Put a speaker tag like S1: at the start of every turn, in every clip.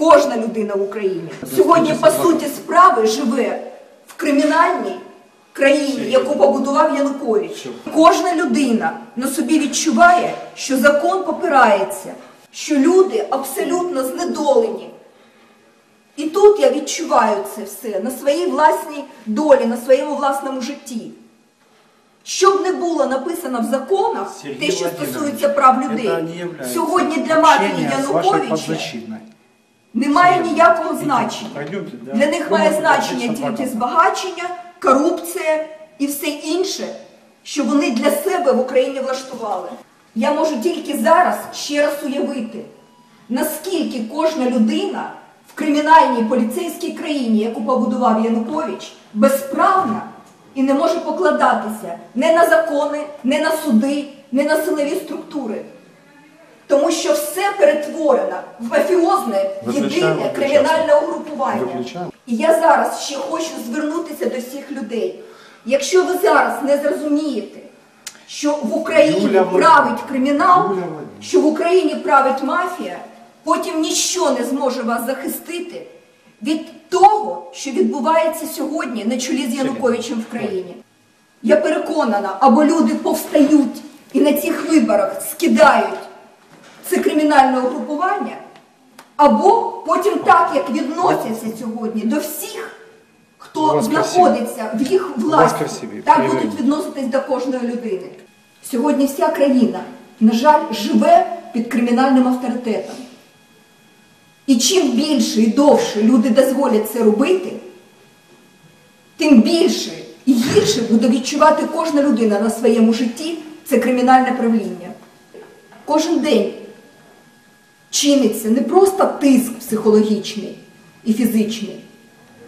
S1: кожна людина в Україні сьогодні, по суті, справи живе в кримінальній країні, яку побудував Янукович. Кожна людина на собі відчуває, що закон попирається, що люди абсолютно знедолені. І тут я відчуваю це все на своїй власній долі, на своєму власному житті. Щоб не було написано в законах,
S2: Сергій
S1: те, що стосується прав людей, сьогодні для матері Януковича
S2: подзащитной.
S1: немає ніякого значення. Для них має значення тільки збагачення, корупція і все інше, що вони для себе в Україні влаштували. Я можу тільки зараз ще раз уявити, наскільки кожна людина в кримінальній поліцейській країні, яку побудував Янукович, безправна і не може покладатися не на закони, не на суди, не на силові структури. Тому що все перетворено в мафіозне єдине кримінальне угрупування. І я зараз ще хочу звернутися до всіх людей. Якщо ви зараз не зрозумієте, що в Україні
S2: Юля
S1: править кримінал,
S2: Юля
S1: що в Україні править мафія, потім ніщо не зможе вас захистити від того, що відбувається сьогодні на чолі з Януковичем в країні. Я переконана, або люди повстають і на цих виборах скидають це кримінальне угрупування, або потім так, як відносяться сьогодні до всіх, хто знаходиться в їх власті, так будуть відноситись до кожної людини. Сьогодні вся країна, на жаль, живе під кримінальним авторитетом. І чим більше і довше люди дозволять це робити, тим більше і гірше буде відчувати кожна людина на своєму житті це кримінальне правління. Кожен день чиниться не просто тиск психологічний і фізичний,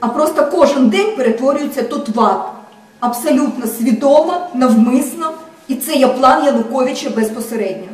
S1: а просто кожен день перетворюється тут в ад. Абсолютно свідомо, навмисно, і це є план Януковича безпосередньо.